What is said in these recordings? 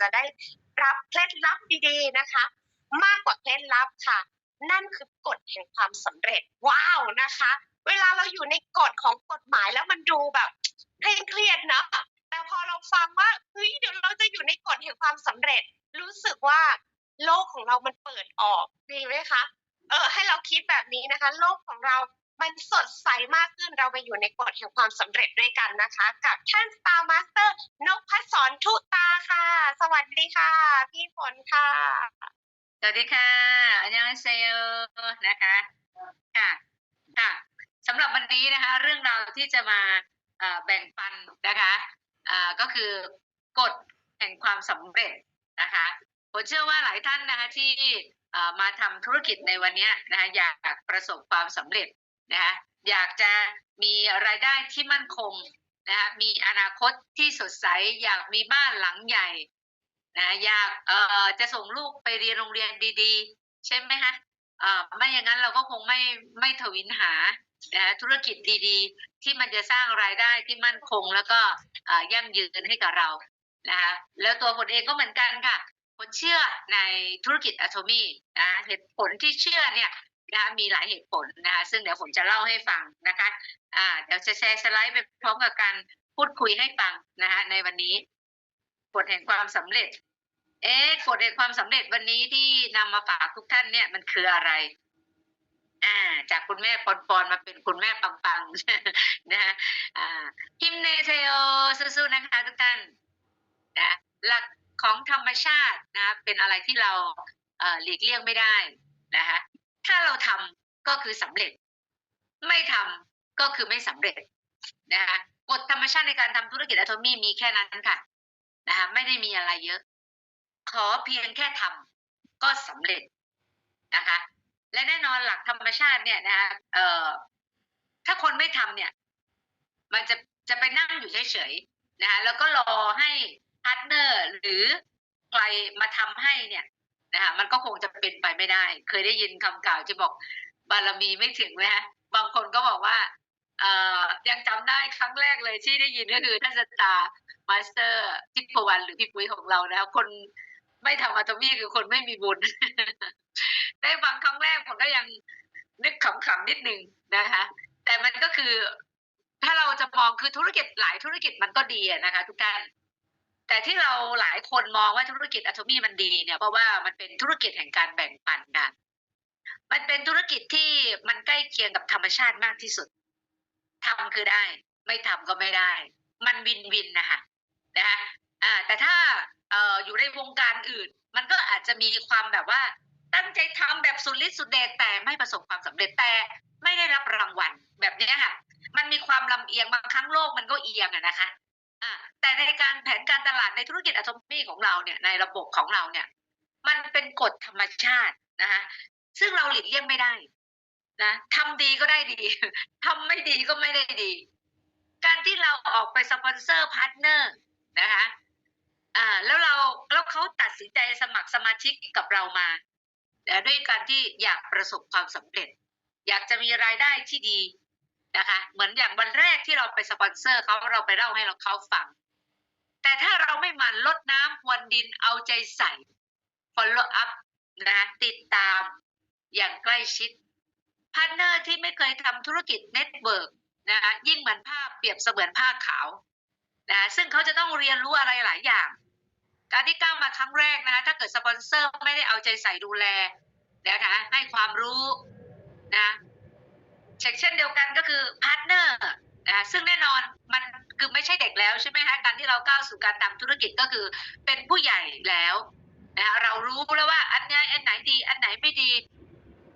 จะได้รับเคล็ดลับดีๆนะคะ มากกว่าเคล็ดลับค่ะ นั่นคือกฎแห่งความสำเร็จว้าวนะคะ เวลาเราอยู่ในกฎของกฎหมายแล้วมันดูแบบเคร่งเครียดนะแต่พอเราฟังว่าเฮ้ยเดี๋ยวเราจะอยู่ในกฎแห่งความสำเร็จ รู้สึกว่าโลกของเรามันเปิดออกดีไหมคะเออให้เราคิดแบบนี้นะคะ โลกของเรา มันสดใสมากขึ้นเราไปอยู่ในกฎแห่งความสำเร็จด้วยกันนะคะ กับท่าน Star Master นกพศรทุตาค่ะ สวัสดีค่ะ พี่ฝนค่ะ สวัสดีค่ะอันยังเซลนะคะค่ะค่ะสำหรับวันนี้นะคะ เรื่องราวที่จะมาแบ่งปันนะคะก็คือกฎแห่งความสำเร็จนะคะผมเชื่อว่าหลายท่านนะคะที่มาทำธุรกิจในวันนี้นะคะอยากประสบความสำเร็จ นะคะอยากจะมีรายได้ที่มั่นคงนะคะมีอนาคตที่สดใส อยากมีบ้านหลังใหญ่นะอยากเอ่อจะส่งลูกไปเรียนโรงเรียนดีๆ ใช่ไหมคะเอ่อไม่อย่างนั้นเราก็คงไม่ไม่ทวินหานะธุรกิจดีๆ ที่มันจะสร้างรายได้ที่มั่นคง แล้วก็เอ่อยั่งยืนให้กับเรานะคะแล้วตัวผลเองก็เหมือนกันค่ะผลเชื่อในธุรกิจอะโทมี่นะเหตุผลที่เชื่อเนี่ย นะคะมีหลายเหตุผลนะคะซึ่งเดี๋ยวผมจะเล่าให้ฟังนะคะอ่าเดี๋ยวจะแชร์สไลด์ไปพร้อมกับการพูดคุยให้ฟังนะคะในวันนี้กฎแห่งความสำเร็จ เอ๊ะกฎแห่งความสำเร็จวันนี้ที่นำมาฝากทุกท่านเนี่ยมันคืออะไรอ่าจากคุณแม่ปอนปอนมาเป็นคุณแม่ปังปังนะฮะอ่าฮิมเนเทโอสู้ๆนะคะทุกท่านนะหลักของธรรมชาตินะเป็นอะไรที่เราเอ่อหลีกเลี่ยงไม่ได้นะคะ ถ้าเราทำก็คือสำเร็จ ไม่ทำก็คือไม่สำเร็จนะคะกฎธรรมชาติในการทำธุรกิจอะโทมี่มีแค่นั้นค่ะนะคะไม่ได้มีอะไรเยอะ ขอเพียงแค่ทำก็สำเร็จนะคะ และแน่นอนหลักธรรมชาติเนี่ยนะคะเอ่อถ้าคนไม่ทำเนี่ย มันจะจะไปนั่งอยู่เฉยๆนะคะแล้วก็รอให้พาร์ทเนอร์หรือใครมาทำให้เนี่ย นะคะมันก็คงจะเป็นไปไม่ได้ เคยได้ยินคำกล่าวที่บอกบารมีไม่ถึงไหมฮะบางคนก็บอกว่าเอ่อยังจำได้ครั้งแรกเลยที่ได้ยินก็คือท่านสตาร์มาสเตอร์ทิพวรรณหรือพี่ปุ้ยของเรานะคะคนไม่ทำอัตมีคือคนไม่มีบุญ ได้ฟังครั้งแรกผมก็ยังนึกขำๆนิดนึงนะคะ แต่มันก็คือถ้าเราจะมองคือธุรกิจหลายธุรกิจมันก็ดีนะคะ ทุกท่าน แต่ที่เราหลายคนมองว่าธุรกิจอัตมีมันดีเนี่ยเพราะว่ามันเป็นธุรกิจแห่งการแบ่งปันกัน มันเป็นธุรกิจที่มันใกล้เคียงกับธรรมชาติมากที่สุดทำคือได้ ไม่ทำก็ไม่ได้ มันวินวินนะคะนะคะอ่าแต่ถ้าเอ่ออยู่ในวงการอื่น มันก็อาจจะมีความแบบว่า ตั้งใจทำแบบสุดฤทธิ์สุดเดชแต่ไม่ประสบความสำเร็จแต่ไม่ได้รับรางวัลแบบนี้ค่ะมันมีความลำเอียงบางครั้งโลกมันก็เอียงอะนะคะ แต่ในการแผนการตลาดในธุรกิจอะโทมี่ของเราเนี่ยในระบบของเราเนี่ย มันเป็นกฎธรรมชาตินะคะซึ่งเราหลีกเลี่ยงไม่ได้นะทำดีก็ได้ดีทำไม่ดีก็ไม่ได้ดี การที่เราออกไปสปอนเซอร์พาร์ทเนอร์นะคะอ่าแล้วเราแล้วเขาตัดสินใจสมัครสมาชิกกับเรามาแต่ด้วยการที่อยากประสบความสำเร็จ อยากจะมีรายได้ที่ดีนะคะ เหมือนอย่างวันแรกที่เราไปสปอนเซอร์เขาเราไปเล่าให้เราเขาฟัง ม่หมั่นลดน้ำพรวนดินเอาใจใส่ follow up นะติดตามอย่างใกล้ชิดพาร์ทเนอร์ที่ไม่เคยทำธุรกิจเน็ตเวิร์กนะคะยิ่งเหมือนผ้าเปรียบเสมือนผ้าขาวนะซึ่งเขาจะต้องเรียนรู้อะไรหลายอย่าง การที่ก้าวมาครั้งแรกนะคะถ้าเกิดสปอนเซอร์ไม่ได้เอาใจใส่ดูแลนะคะให้ความรู้นะเช่นเดียวกันก็คือพาร์ทเนอร์ นะซึ่งแน่นอนมันคือไม่ใช่เด็กแล้วใช่ไหมคะการที่เราก้าวสู่การทำธุรกิจก็คือเป็นผู้ใหญ่แล้วนะเรารู้แล้วว่าอันไหนอันไหนดีอันไหนไม่ดี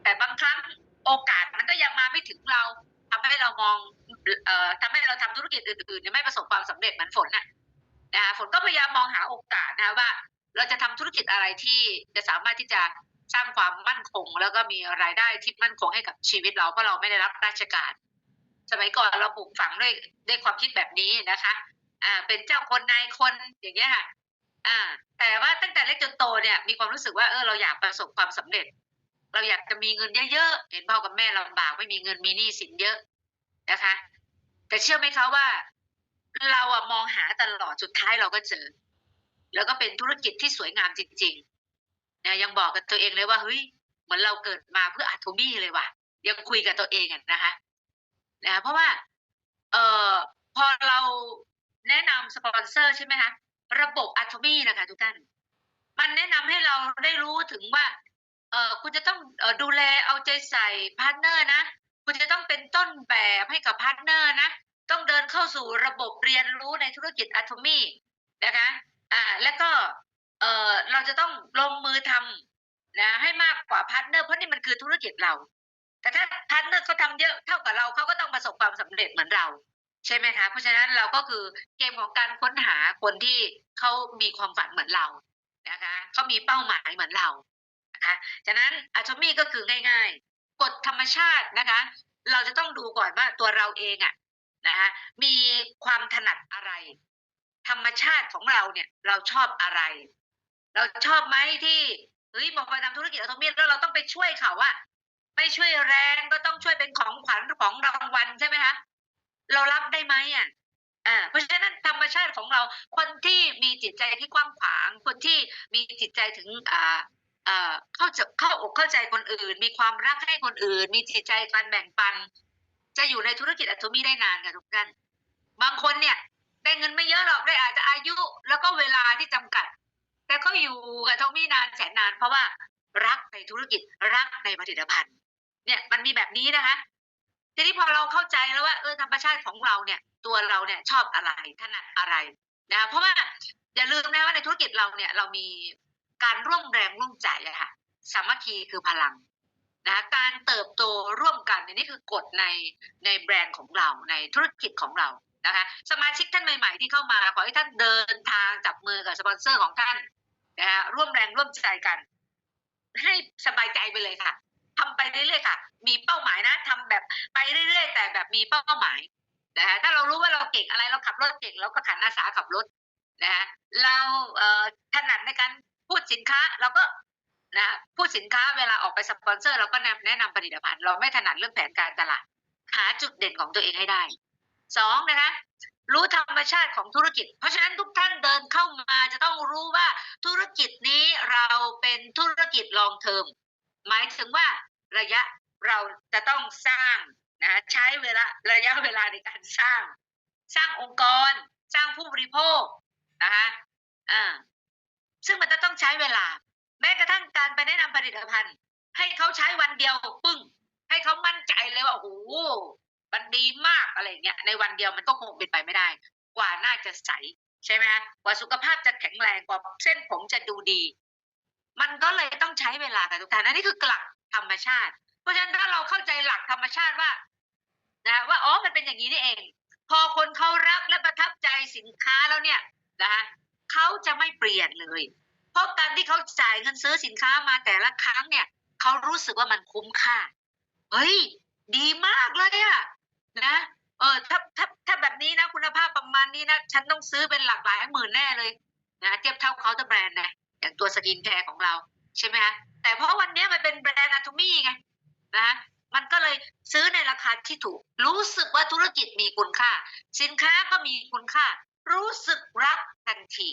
แต่บางครั้งโอกาสมันก็ยังมาไม่ถึงเราทำให้เรามองเอ่อทำให้เราทำธุรกิจอื่นๆไม่ประสบความสำเร็จเหมือนฝนน่ะนะฝนก็พยายามมองหาโอกาสนะคะว่า เราจะทำธุรกิจอะไรที่จะสามารถที่จะสร้างความมั่นคง แล้วก็มีรายได้ที่มั่นคงให้กับชีวิตเราเพราะเราไม่ได้รับราชการ สมัยก่อนเราปลูกฝังด้วยด้วยความคิดแบบนี้นะคะ อ่า เป็นเจ้าคนนายคนอย่างเงี้ยค่ะอ่า แต่ว่าตั้งแต่เล็กจนโตเนี่ยมีความรู้สึกว่าเออเราอยากประสบความสำเร็จ เราอยากจะมีเงินเยอะๆเห็นพ่อกับแม่ลำบากไม่มีเงินมีหนี้สินเยอะนะคะ แต่เชื่อไหมคะว่า เราอะมองหาตลอดสุดท้ายเราก็เจอ แล้วก็เป็นธุรกิจที่สวยงามจริงๆนะยังบอกกับตัวเองเลยว่าเฮ้ยเหมือนเราเกิดมาเพื่ออะโทมี่เลยว่ะยังคุยกับตัวเองอะนะคะ นะเพราะว่าเอ่อพอเราแนะนำสปอนเซอร์ใช่ไหมคะระบบอะโทมี่นะคะทุกท่าน มันแนะนำให้เราได้รู้ถึงว่าเออคุณจะต้องเออดูแลเอาใจใส่พาร์ทเนอร์นะ คุณจะต้องเป็นต้นแบบให้กับพาร์ทเนอร์นะ ต้องเดินเข้าสู่ระบบเรียนรู้ในธุรกิจอะโทมี่นะคะอ่าแล้วก็เออเราจะต้องลงมือทำนะให้มากกว่าพาร์ทเนอร์เพราะนี่มันคือธุรกิจเรา แต่ถ้าพาร์ทเนอร์เขาทำเยอะเท่ากับเราเขาก็ต้องประสบความสำเร็จเหมือนเรา ใช่ไหมคะ เพราะฉะนั้นเราก็คือเกมของการค้นหาคนที่เขามีความฝันเหมือนเรานะคะเขามีเป้าหมายเหมือนเรานะคะฉะนั้นอะโทมี่ก็คือง่าย ๆกฎธรรมชาตินะคะ เราจะต้องดูก่อนว่าตัวเราเองอะนะคะมีความถนัดอะไร ธรรมชาติของเราเนี่ยเราชอบอะไร เราชอบไหมที่เฮ้ยบอกไปทำธุรกิจอะโทมี่แล้วเราต้องไปช่วยเขาอะ ไม่ช่วยแรงก็ต้องช่วยเป็นของขวัญของรางวัลใช่ไหมคะเรารับได้ไหมอะอ่าเพราะฉะนั้นธรรมชาติของเราคนที่มีจิตใจที่กว้างขวาง คนที่มีจิตใจถึงอ่าอ่าเข้าใจเข้าอกเข้าใจคนอื่น มีความรักให้คนอื่น มีจิตใจการแบ่งปัน จะอยู่ในธุรกิจอัตโทมีได้นานค่ะทุกท่านบางคนเนี่ย ได้เงินไม่เยอะหรอกได้อาจจะอายุ แล้วก็เวลาที่จำกัด แต่ก็อยู่กับโทมี่นานแสนนานเพราะว่ารักในธุรกิจรักในผลิตภัณฑ์ เนี่ยมันมีแบบนี้นะคะ ทีนี้พอเราเข้าใจแล้วว่าเออธรรมชาติของเราเนี่ย ตัวเราเนี่ยชอบอะไรถนัดอะไรนะเพราะว่าอย่าลืมนะว่าในธุรกิจเราเนี่ยเรามีการร่วมแรงร่วมใจอะค่ะสามัคคีคือพลังนะการเติบโตร่วมกันนี่ยนี่คือกฎในในแบรนด์ของเราในธุรกิจของเรานะคะสมาชิกท่านใหม่ ๆ ที่เข้ามาขอให้ท่านเดินทางจับมือกับสปอนเซอร์ของท่านนะคะร่วมแรงร่วมใจกัน ให้สบายใจไปเลยค่ะ ทำไปเรื่อยๆค่ะ มีเป้าหมายนะทำแบบไปเรื่อยๆ แต่แบบมีเป้าหมายนะคะถ้าเรารู้ว่าเราเก่งอะไรเราขับรถเก่งเราก็ขันอาสาขับรถนะคะเราเอ่อถนัดในการพูดสินค้าเราก็นะพูดสินค้าเวลาออกไปสปอนเซอร์ เราก็แนะนำผลิตภัณฑ์เราไม่ถนัดเรื่องแผนการตลาด หาจุดเด่นของตัวเองให้ได้สองนะคะรู้ธรรมชาติของธุรกิจ เพราะฉะนั้นทุกท่านเดินเข้ามาจะต้องรู้ว่าธุรกิจนี้เราเป็นธุรกิจลองเทอม หมายถึงว่าระยะเราจะต้องสร้างนะใช้เวลาระยะเวลาในการสร้าง สร้างองค์กร สร้างผู้บริโภคนะคะอ่าซึ่งมันจะต้องใช้เวลา แม้กระทั่งการไปแนะนำผลิตภัณฑ์ ให้เขาใช้วันเดียวปึ้ง ให้เขามั่นใจเลยว่าโอ้โหมันดีมากอะไรเงี้ยในวันเดียวมันก็คงเป็นไปไม่ได้ กว่าน่าจะใสใช่ไหมคะกว่าสุขภาพจะแข็งแรงกว่าเส้นผมจะดูดี มันก็เลยต้องใช้เวลาค่ะทุกท่านอันนี้คือกลักธรรมชาติ เพราะฉะนั้นถ้าเราเข้าใจหลักธรรมชาติว่านะว่าอ๋อมันเป็นอย่างนี้นี่เอง พอคนเขารักและประทับใจสินค้าแล้วเนี่ยนะเขาจะไม่เปลี่ยนเลย เพราะการที่เขาจ่ายเงินซื้อสินค้ามาแต่ละครั้งเนี่ยเขารู้สึกว่ามันคุ้มค่าเฮ้ยดีมากเลยอะนะเออถ้าถ้าถ้าแบบนี้นะคุณภาพประมาณนี้นะฉันต้องซื้อเป็นหลักหลายหมื่นแน่เลยนะเทียบเท่าเคาน์เตอร์แบรนด์นะ อย่างตัวสกินแคร์ของเราใช่ไหมคะแต่เพราะวันนี้มันเป็นแบรนด์อะโทมี่ไงนะมันก็เลยซื้อในราคาที่ถูก รู้สึกว่าธุรกิจมีคุณค่า สินค้าก็มีคุณค่า รู้สึกรักทันที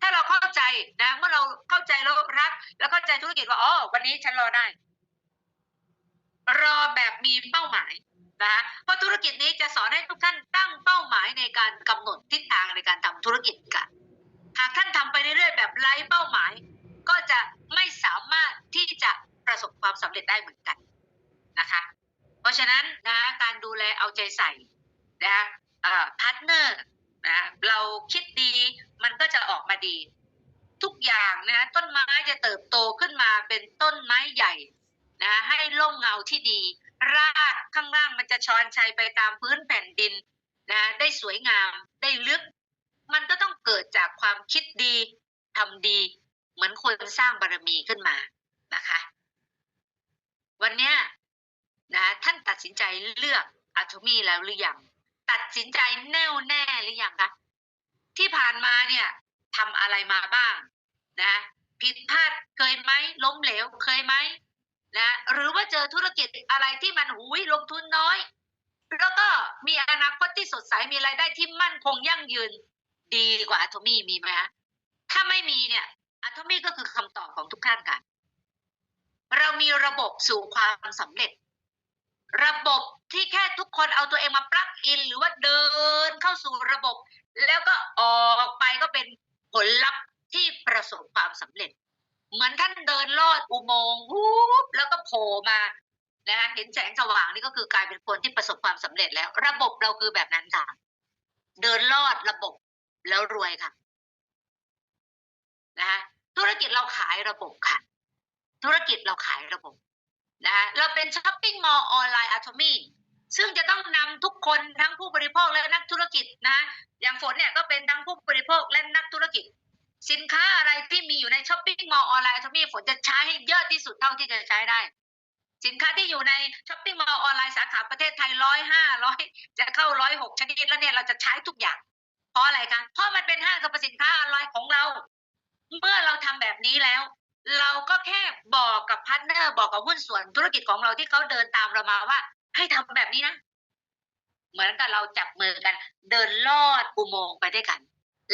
ถ้าเราเข้าใจนะเมื่อเราเข้าใจแล้วรัก แล้วเข้าใจธุรกิจว่าอ๋อวันนี้ฉันรอได้ รอแบบมีเป้าหมายนะเพราะธุรกิจนี้จะสอนให้ทุกท่านตั้งเป้าหมายในการกำหนดทิศทางในการทำธุรกิจกัน หากท่านทำไปเรื่อยๆแบบไร้เป้าหมาย ก็จะไม่สามารถที่จะประสบความสำเร็จได้เหมือนกันนะคะ เพราะฉะนั้นนะการดูแลเอาใจใส่นะพาร์ทเนอร์นะเราคิดดีมันก็จะออกมาดี ทุกอย่างนะต้นไม้จะเติบโตขึ้นมาเป็นต้นไม้ใหญ่นะให้ร่มเงาที่ดี รากข้างล่างมันจะช้อนชัยไปตามพื้นแผ่นดินนะได้สวยงามได้ลึก มันก็ต้องเกิดจากความคิดดีทำดี เหมือนคนสร้างบารมีขึ้นมานะคะ วันนี้นะท่านตัดสินใจเลือกอะโทมี่แล้วหรือยังตัดสินใจแน่วแน่หรือยังคะที่ผ่านมาเนี่ยทำอะไรมาบ้างนะผิดพลาดเคยไหมล้มเหลวเคยไหมนะหรือว่าเจอธุรกิจอะไรที่มันหุยลงทุนน้อย แล้วก็มีอนาคตที่สดใสมีรายได้ที่มั่นคงยั่งยืน ดีกว่าอะโทมี่มีไหมคะถ้าไม่มีเนี่ยอะตอมี่ก็คือคำตอบของทุกท่านค่ะ เรามีระบบสู่ความสำเร็จ ระบบที่แค่ทุกคนเอาตัวเองมาปลักอิน หรือว่าเดินเข้าสู่ระบบ แล้วก็ออกไปก็เป็นผลลัพธ์ที่ประสบความสำเร็จ เหมือนท่านเดินลอดอุโมงค์วูบแล้วก็โผล่มานะคะเห็นแสงสว่างนี่ก็คือกลายเป็นคนที่ประสบความสำเร็จแล้ว ระบบเราคือแบบนั้นค่ะ เดินลอดระบบ แล้วรวยค่ะนะคะธุรกิจเราขายระบบค่ะ ธุรกิจเราขายระบบนะคะเราเป็นช้อปปิ้งมอลล์ออนไลน์อะตอมี่ซึ่งจะต้องนำทุกคนทั้งผู้บริโภคและนักธุรกิจนะ อย่างฝนเนี่ยก็เป็นทั้งผู้บริโภคและนักธุรกิจ สินค้าอะไรที่มีอยู่ในช้อปปิ้งมอลล์ออนไลน์อะตอมี่ฝนจะใช้ให้เยอะที่สุดเท่าที่จะใช้ได้ สินค้าที่อยู่ในช้อปปิ้งมอลล์ออนไลน์สาขาประเทศไทยร้อยห้าร้อยจะเข้าร้อยหกชนิดแล้วเนี่ยเราจะใช้ทุกอย่าง ราะอะไรคะเพราะมันเป็นห้างสรรพสินค้าออนไลน์ของเรา เมื่อเราทำแบบนี้แล้ว เราก็แค่บอกกับพาร์ทเนอร์บอกกับหุ้นส่วนธุรกิจของเราที่เขาเดินตามเรามาว่า ให้ทำแบบนี้นะ เหมือนกับเราจับมือกัน เดินลอดอุโมงค์ไปด้วยกัน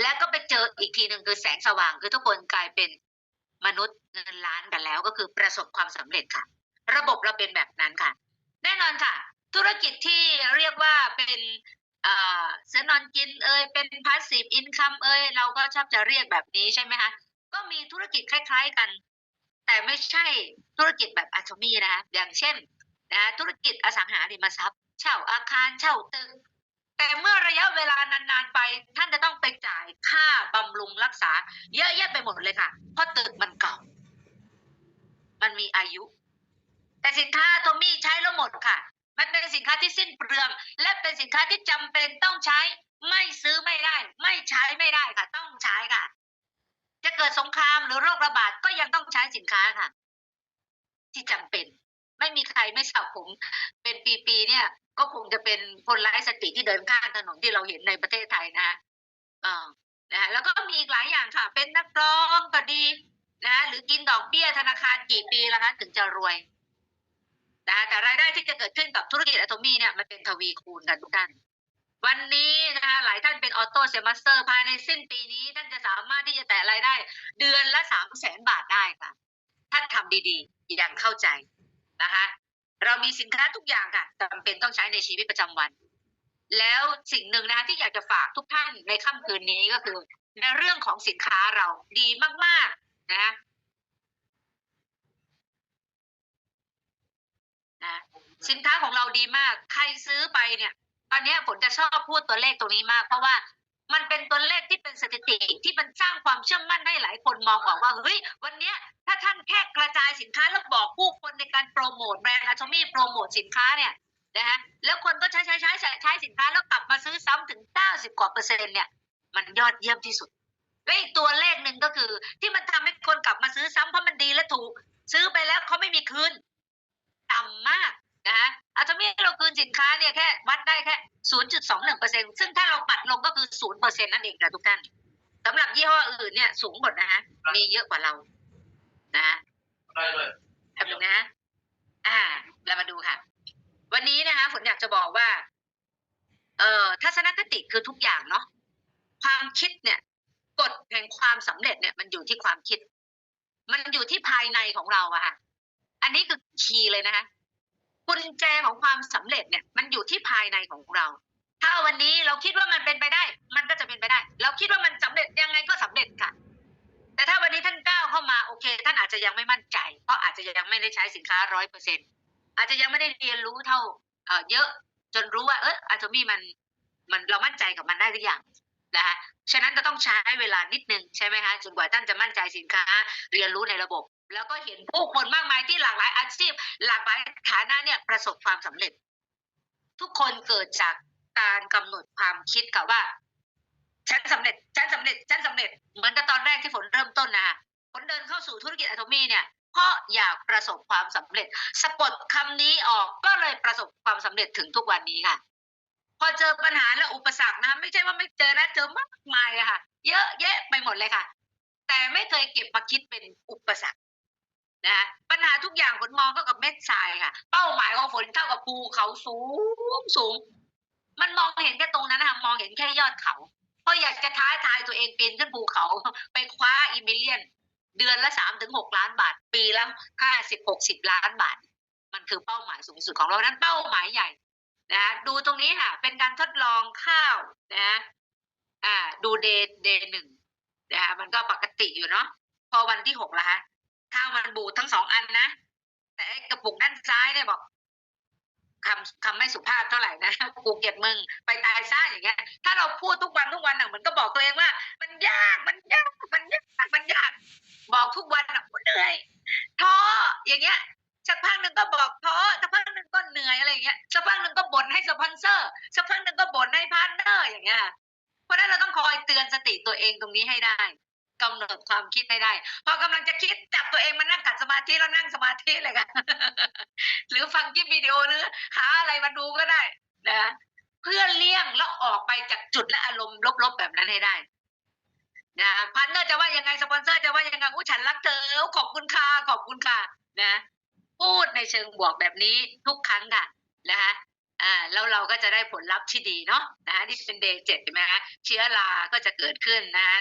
แล้วก็ไปเจออีกทีหนึ่งคือแสงสว่างคือทุกคนกลายเป็นมนุษย์เงินล้านกันแล้วก็คือประสบความสำเร็จค่ะ ระบบเราเป็นแบบนั้นค่ะ แน่นอนค่ะ ธุรกิจที่เรียกว่าเป็น เสือนอนกินเอ่ยเป็นพาสซีฟอินคัมเอ่ยเราก็ชอบจะเรียกแบบนี้ใช่ไหมคะ ก็มีธุรกิจคล้ายๆกัน แต่ไม่ใช่ธุรกิจแบบอะตอมี่นะคะอย่างเช่นนะธุรกิจอสังหาริมทรัพย์ เช่าอาคารเช่าตึกแต่เมื่อระยะเวลานานๆไป ท่านจะต้องไปจ่ายค่าบำรุงรักษา เยอะแยะไปหมดเลยค่ะ เพราะตึกมันเก่า มันมีอายุ แต่สินค้าโทมี่ใช้แล้วหมดค่ะ มันเป็นสินค้าที่สิ้นเปลือง และเป็นสินค้าที่จำเป็นต้องใช้ ไม่ซื้อไม่ได้ ไม่ใช้ไม่ได้ค่ะ ต้องใช้ค่ะ จะเกิดสงครามหรือโรคระบาดก็ยังต้องใช้สินค้าค่ะ ที่จำเป็น ไม่มีใครไม่สระผม เป็นปีๆเนี่ย ก็คงจะเป็นคนไร้สติที่เดินข้างถนนที่เราเห็นในประเทศไทยนะอ่านะแล้วก็มีอีกหลายอย่างค่ะ เป็นนักร้องก็ดีนะหรือกินดอกเบี้ยธนาคารกี่ปีแล้วคะถึงจะรวย นะแต่รายได้ที่จะเกิดขึ้นกับธุรกิจอะโตมี่เนี่ยมันเป็นทวีคูณกันทุกท่าน วันนี้นะคะหลายท่านเป็นออโต้เซมัสเตอร์ภายในสิ้นปีนี้ท่านจะสามารถที่จะแตะรายได้ เดือนละสามแสนบาทได้ค่ะ ถ้าทำดีๆอย่างเข้าใจนะคะ เรามีสินค้าทุกอย่างค่ะจำเป็นต้องใช้ในชีวิตประจำวัน แล้วสิ่งหนึ่งนะคะที่อยากจะฝากทุกท่านในค่ำคืนนี้ก็คือ ในเรื่องของสินค้าเราดีมากๆนะนะสินค้าของ เราดีมาก ใครซื้อไปเนี่ย ตอนนี้ผมจะชอบพูดตัวเลขตรงนี้มาก เพราะว่ามันเป็นตัวเลขที่เป็นสถิติที่มันสร้างความเชื่อมั่นให้หลายคนมองออกว่าเฮ้ยวันเนี้ยถ้าท่านแค่กระจายสินค้าแล้วบอกผู้คนในการโปรโมทแบรนด์อาชมี่โปรโมทสินค้าเนี่ยนะฮะแล้วคนก็ใช้ใช้ใช้ใช้ใช้สินค้าแล้วกลับมาซื้อซ้ำถึง 90 กว่าเปอร์เซ็นต์เนี่ย มันยอดเยี่ยมที่สุดและอีกตัวเลขหนึ่งก็คือ ที่มันทำให้คนกลับมาซื้อซ้ำเพราะมันดีและถูก ซื้อไปแล้วเขาไม่มีคืนต่ำมากนะฮะ อาจจะมีเราคืนสินค้าเนี่ยแค่วัดได้แค่ 0.21เปอร์เซ็นซึ่งถ้าเราปัดลงก็คือ0เปอร์เซ็นนั่นเองค่ะทุกท่านสำหรับยี่ห้ออื่นเนี่ยสูงหมดนะฮะ มีเยอะกว่าเรา นะได้เลยแป๊บนึงนะ อ่า เรามาดูค่ะ วันนี้นะคะฝนอยากจะบอกว่า เอ่อทัศนคติคือทุกอย่างเนาะ ความคิดเนี่ยกฎแห่งความสำเร็จเนี่ยมันอยู่ที่ความคิด มันอยู่ที่ภายในของเราอะค่ะ อันนี้คือคีย์เลยนะคะกุ ญแจของความสำเร็จเนี่ยมันอยู่ที่ภายในของเรา ถ้าวันนี้เราคิดว่ามันเป็นไปได้ มันก็จะเป็นไปได้ เราคิดว่ามันสำเร็จยังไงก็สำเร็จค่ะ แต่ถ้าวันนี้ท่านก้าวเข้ามาโอเค ท่านอาจจะยังไม่มั่นใจ เพราะอาจจะยังไม่ได้ใช้สินค้าร้อยเปอร์เซ็นอาจจะยังไม่ได้เรียนรู้เท่าเอ่อเยอะจนรู้ว่าเอออะโทมี่มันมันเรามั่นใจกับมันได้หรือยังนะคะฉะนั้นจะต้องใช้เวลานิดนึงใช่ไหมคะจนกว่าท่านจะมั่นใจสินค้า เรียนรู้ในระบบ แล้วก็เห็นผู้คนมากมายที่หลากหลายอาชีพ หลากหลายฐานะเนี่ยประสบความสำเร็จ ทุกคนเกิดจากการกำหนดความคิดกับว่าฉันสำเร็จฉันสำเร็จฉันสำเร็จเหมือนกับตอนแรกที่ฝนเริ่มต้นนะฝนเดินเข้าสู่ธุรกิจอะโทมีเนี่ยเพราะอยากประสบความสำเร็จ สะกดคำนี้ออกก็เลยประสบความสำเร็จถึงทุกวันนี้ค่ะ พอเจอปัญหาและอุปสรรคนะ ไม่ใช่ว่าไม่เจอนะเจอมากมายค่ะ เยอะแยะไปหมดเลยค่ะ แต่ไม่เคยเก็บมาคิดเป็นอุปสรรค นะปัญหาทุกอย่างฝนมองเท่ากับเม็ดทรายค่ะ เป้าหมายของฝนเท่ากับภูเขาสูงสูง มันมองเห็นแค่ตรงนั้นนะมองเห็นแค่ยอดเขาเพราะอยากจะท้าทายตัวเองปีนขึ้นภูเขาไปคว้าอิมิเลียน เดือนละสามถึงหกล้านบาท ปีละห้าสิบหกสิบล้านบาท มันคือเป้าหมายสูงสุดของเรานั้นเป้าหมายใหญ่นะดูตรงนี้ค่ะ เป็นการทดลองข้าวนะอ่าดูเดย์เดย์หนึ่งนะคะมันก็ปกติอยู่เนาะพอวันที่หกละคะ ข้าวมันบูดทั้งสองอันนะ แต่กระปุกด้านซ้ายเนี่ยบอกคำคำไม่สุภาพเท่าไหร่นะกูเกลียดมึงไปตายซะอย่างเงี้ย ถ้าเราพูดทุกวันทุกวันอะมือนก็บอกตัวเองว่า มันยากมันยากมันยากมันยาก บอกทุกวันอะกูเหนื่อยท้ออย่างเงี้ยสักพักหนึ่งก็บอกท้อสักพักหนึ่งก็เหนื่อยอะไรอย่างเงี้ยสักพักหนึ่งก็บ่นให้สปอนเซอร์สักพักหนึ่งก็บ่นให้พาร์ทเนอร์อย่างเงี้ยเพราะนั้นเราต้องคอยเตือนสติตัวเองตรงนี้ให้ได้ กำหนดความคิดให้ได้ พอกำลังจะคิดจับตัวเองมานั่งขัดสมาธิแล้วนั่งสมาธิเลยค่ะหรือฟังคลิปวิดีโอหรือหาอะไรมาดูก็ได้นะเพื่อเลี่ยงแล้วออกไปจากจุดและอารมณ์ลบๆแบบนั้นให้ได้นะพันเนอร์จะว่ายังไงสปอนเซอร์จะว่ายังไงอู้ฉันรักเธอขอบคุณค่ะขอบคุณค่ะนะ พูดในเชิงบวกแบบนี้ทุกครั้งค่ะนะคะอ่าแล้วเราก็จะได้ผลลัพธ์ที่ดีเนาะนะคะนี่เป็นเดย์เจ็ดใช่ไหมคะเชื้อราก็จะเกิดขึ้นนะคะ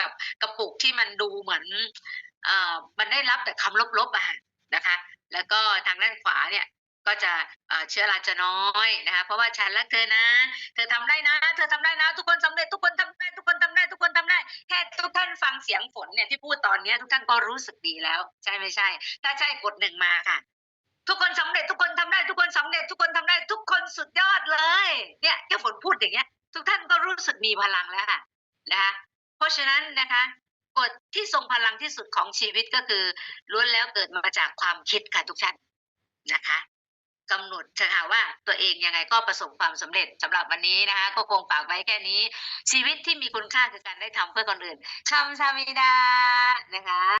กับกระปุกที่มันดูเหมือนเอ่อมันได้รับแต่คำลบๆอะนะคะ แล้วก็ทางด้านขวาเนี่ยก็จะเอ่อเชื้อราจะน้อยนะคะ เพราะว่าฉันรักเธอนะ เธอทำได้นะ เธอทำได้นะ ทุกคนสำเร็จทุกคนทำได้ ทุกคนทำได้ ทุกคนทำได้ แค่ทุกท่านฟังเสียงฝนเนี่ยที่พูดตอนเนี้ยทุกท่านก็รู้สึกดีแล้ว ใช่ไม่ใช่ ถ้าใช่กดหนึ่งมาค่ะ ทุกคนสำเร็จทุกคนทำได้ ทุกคนสำเร็จ ทุกคนทำได้ ทุกคนสุดยอดเลย เนี่ยแค่ฝนพูดอย่างเงี้ย ทุกท่านก็รู้สึกมีพลังแล้วค่ะนะคะ เพราะฉะนั้นนะคะกฎที่ทรงพลังที่สุดของชีวิตก็คือล้วนแล้วเกิดมาจากความคิดค่ะทุกท่านนะคะกำหนดเถอะค่ะว่าตัวเองยังไงก็ประสบความสำเร็จสำหรับวันนี้นะคะ ก็คงฝากไว้แค่นี้ ชีวิตที่มีคุณค่าคือการได้ทำเพื่อคนอื่นชำชามิดานะคะ